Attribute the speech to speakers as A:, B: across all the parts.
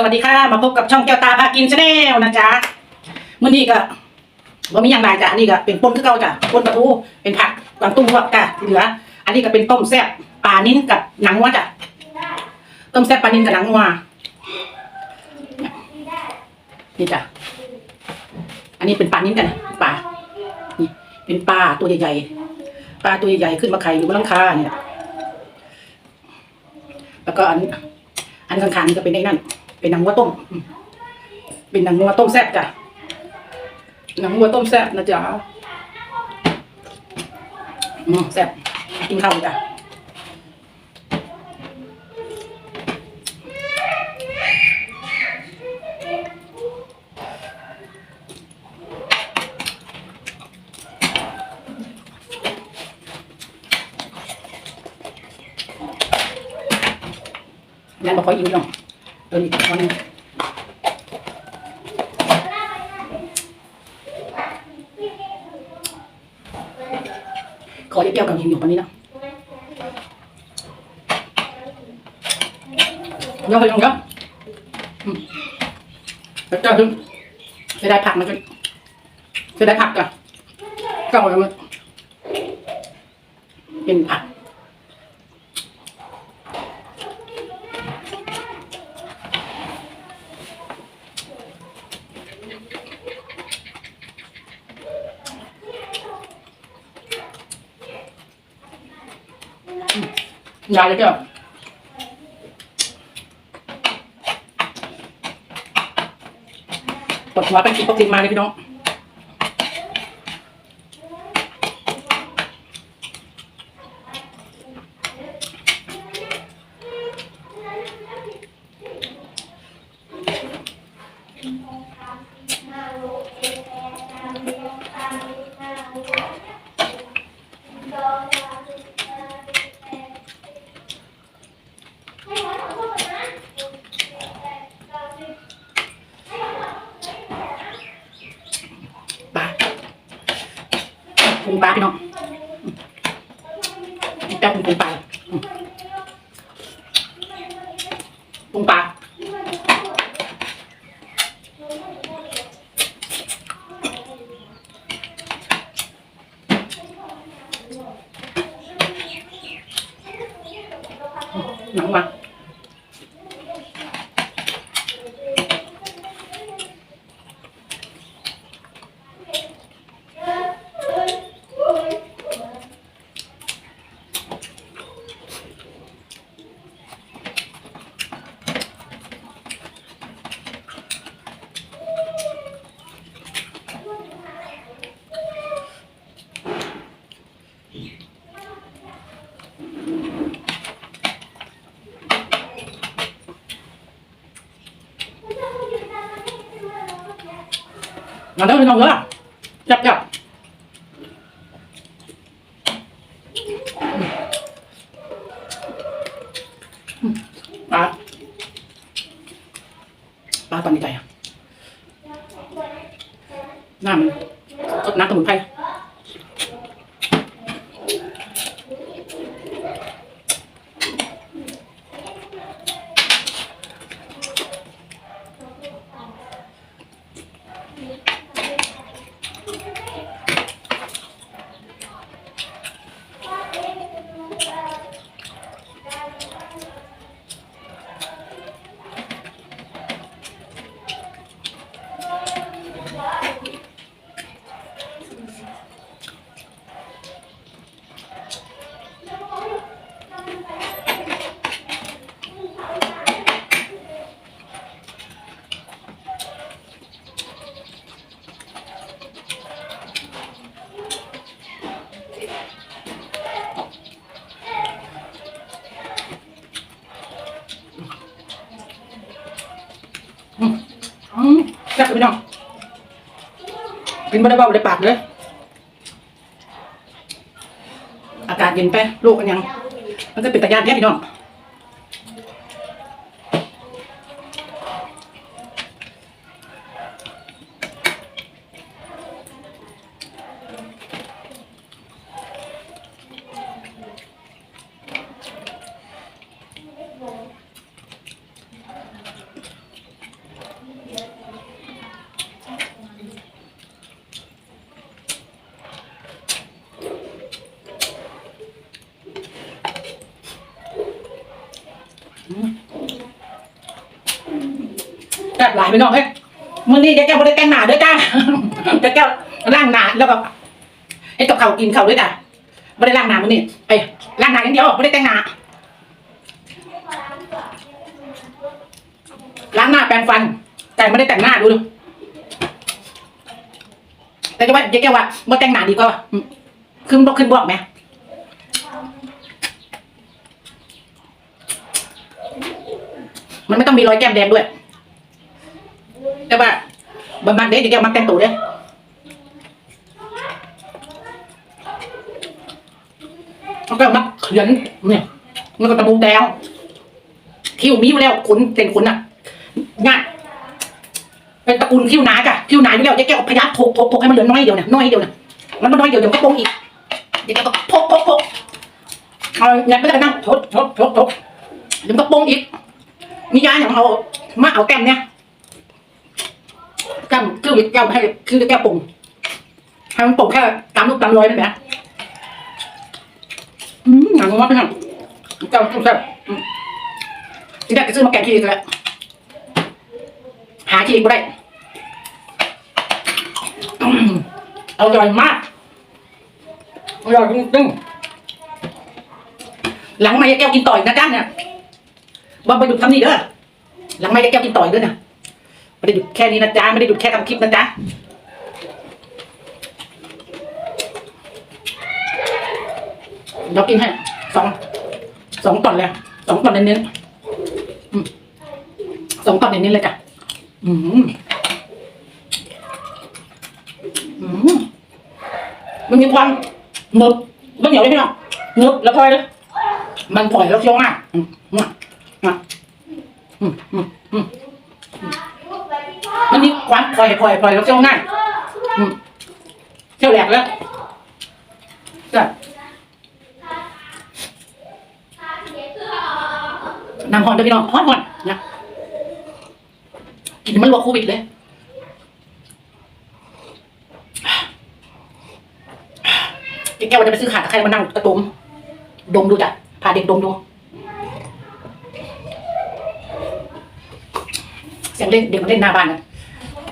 A: สวัสดีค่ะ มาพบกับช่องแก้วตาพากินชาแนลนะจ๊ะมื้อนี้ก็บ่ามีอย่างไรจ้ะอันนี้ก็เป็นปนคือเก่าจ้ะปนปลาทูเป็นผักกวางตุ้งลวกจ้ะที่เหลือ อันนี้ก็เป็นต้มแซ่บปลานิ้นกับหนังวัวจ้ะต้มแซ่บปลานิ้นกับหนังวัวนี่จ้ะอันนี้เป็นปลานิ้นกันปลานี่เป็นปลาตัวใหญ่ๆปลาตัวใหญ่ๆขึ้นมาไข่อยู่บนหลังคาเนี่ยแล้วก็อันอันข้างๆนี่ก็เป็นไอ้นั่น เป็นหนังวัวต้ม เป็นหนังวัวต้มแซ่บจ้ะหนังวัวต้มแซ่บนะจ๊ะอืมแซ่บกินข้าวจ้ะยันบอกขออิ่มหน่ อยเดี๋ยวนี้วันหนึงขอเปรี้ยวกับหิมอยู่วันนี้นะยวเดี๋ยวเดี๋ยวอืมเดี๋ยวเจ้าถึงจะได้ผักมาจนจะได้ผักก่อนก็เอาแล้วมันเป็นผัก ยาเลยเจ้าปวดหัวไปกินพวกกินมาเลยพี่น้อง ปลา ปรุงปลาพี่น้องแป๊บปรุงปรุงปลาอืมปรุงปลาหนังวัง มาเด้อพี่น้องเด้อจับจับอืมปลาปลาตอนนี้ใจอะน้ำมันสดน้ำสมุนไพร อืมอื จับพี่น้องกินไม่ได้เบาได้ปากเลย อากาศเย็นไปลูกอันยัง มันก็เป็นตะยานแค่พี่น้อง บหลายพี่น้องเอ้ยมื้อนี้เจ๊แก้วบ่ได้แต่งหน้าด้อจ้าเจ๊แก้วล้างหน้าแล้วก็เฮ็ดกับข้าวกินข้าวด้วยจ้ะบ่ได้ล้างหน้ามื้อนี้ไปล้างหน้าอย่างเดียวบ่ได้แต่งหน้าล้างหน้าแปรงฟัน แต่ไม่ได้แต่งหน้าดูดูแต่จะว่าเจ๊แก้วว่าบ่แต่งหน้าดีกว่าขึ้นบอกขึ้นบอกไหมมันไม่ต้องมีรอยแก้มแดงด้วย แต่ว่าบางบางเด็กเจ๊แก้วมักแต่งตัวเด้แล้วก็มักเขียนเนี่ยมันก็ตะมูแดงคิ้วมีอยู่แล้วขนเต็นขนอะง่ายเป็นตระกูลคิ้วหนาจ้ะคิ้วหนาอยู่แล้วเจ๊แก้วพยายามพกพกพกให้มันเหลือน้อยเดียวเนี่ยน้อยเดียวเนี่ยมันน้อยเดียวเดี๋ยวก็โป่งอีกเจ๊แก้วก็พกพกพกเอาเนี่ยไม่ได้นั่งทดทดทดทดเดี๋ยวก็โป่งอีกมียาอย่างเอามาเอาแก้มเนี่ย แก้มคือแก้มให้คือแก้วปุ่งให้มันปุ่งแค่ตามลูกตามรอยนั่นแหละอืมหนังว่านหนังแก้วแซ่บที่ได้จะซื้อมาแกงขี้อีกแล้วหาขี้อีกไม่ได้อร่อยมากอร่อยจริงๆหลังไม่แก้วกินต่อยนะจ้าเนี่ยว่าไปหยุดทำนี่เด้อหลังไม่แก้วกินต่อยเด้อนะ ไม่ได้หยุดแค่นี้นะจ๊ะไม่ได้หยุดแค่ทำคลิปนะจ๊ะเรากินให้สองสองตอนเลยสองตอนเน้นๆสองตอนเน้นๆเลยจ้ะอืมอืมมันมีความหนึบมันเหนียวเลยพี่น้องหนึบแล้วพลอยเลยมันปล่อยแล้วเคี้ยวมากอืมอืมอะอืมอืมอืม ความปล่อยปล่อยปล่อยแล้วเคี้ยวง่ายอืมเคี้ยวแหลกแล้วจ้ะน้ำหอนเด้อพี่น้องหอนหอนนะกินมันลวกโควิดเลยแก้วจะไปซื้อขาตะไคร้มานั่งกระตุ้มดมดูจ้ะพาเด็กดมดูเสียงเล่นเด็กมันเล่นหน้าบ้านนะ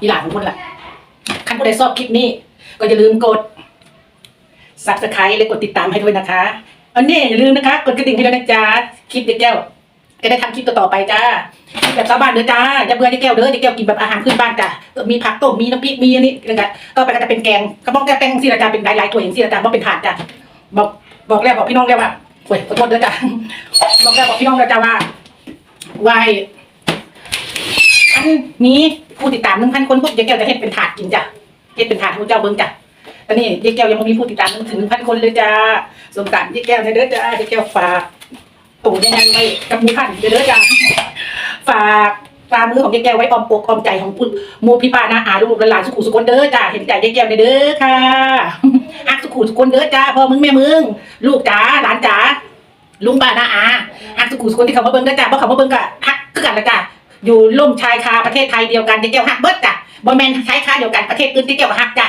A: อีหลานของคนละคันผู้ใดชอบคลิปนี้ ก็อย่าลืมกด subscribe และกดติดตามให้ด้วยนะคะอันนี้อย่าลืมนะคะ กดกระดิ่งให้ด้วยนะจ๊ะคลิปเด็กแก้วจะได้ทำคลิปต่อๆไปจ้าแบบชาวบ้านเด้อจ้าอย่าเบื่อเจ๊แก้วเด้อเจ๊แก้วกินแบบอาหารพื้นบ้านจ้ะมีผักต้มมีน้ำพริกมีอันนี้นะคะก็ไปก็จะเป็นแกงกระบอกแกงสิละจ้าเป็นหลายๆถ้วอย่างสิละจ้าบอกเป็นถาดจ้ะบอกบอกแล้วบอกพี่น้องแล้วว่าโอ้ยขอโทษเด้อจ้าบอกแล้วบอกพี่น้องแล้วจ้าว่าไหวา อันนี้ผู้ติดตามหนึ่งพันคนพวกเจ๊แก้วจะเฮ็ดเป็นถาดกินจ้ะเฮ็ดเป็นถาดให้ผู้เจ้าเบิ่งจ้ะตอนนี้เจ๊แก้วยังไม่มีผู้ติดตามถึงหนึ่งพันคนเลยจ้าสงสารเจ๊แก้วนะเด้อจ้าเจ๊แก้วฝากตู่ยังไงไว้กับมูพันเด้อจ้าฝากฝากมือของยายแก้วไว้ออมปกออมใจของคุณมูพี่ป้านาอาลูกหลานสุขุสุคนเด้อจ้าเห็นใจยายแก้วเด้อค่ะอักสุขุสุคนเด้อจ้าพ่อมึงแม่มึงลูกจ๋าหลานจ๋าลุงป้านาอาอักสุขุสุคนที่เขามาเบิ่งเด้อจ้าเพราะเขามาเบิ่งก็ฮักคือกันละจ้า อยู่ร่มชายคาประเทศไทยเดียวกันยายแก้วหักเบิดจ้ะบ่แมนชายคาเดียวกันประเทศอื่นที่เก้วก็ฮักจ้ะ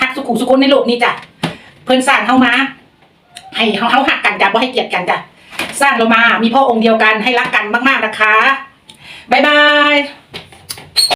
A: หักสุขุสุคนในโลกนี้จ้ะเพื่อนสร้างเฮามาให้เฮาเฮาฮักกันจ้ะบ่ให้เกลียดกันจ้ะสร้างเรามามีพ่อองค์เดียวกันให้รักกันมาก ๆนะคะบ๊ายบาย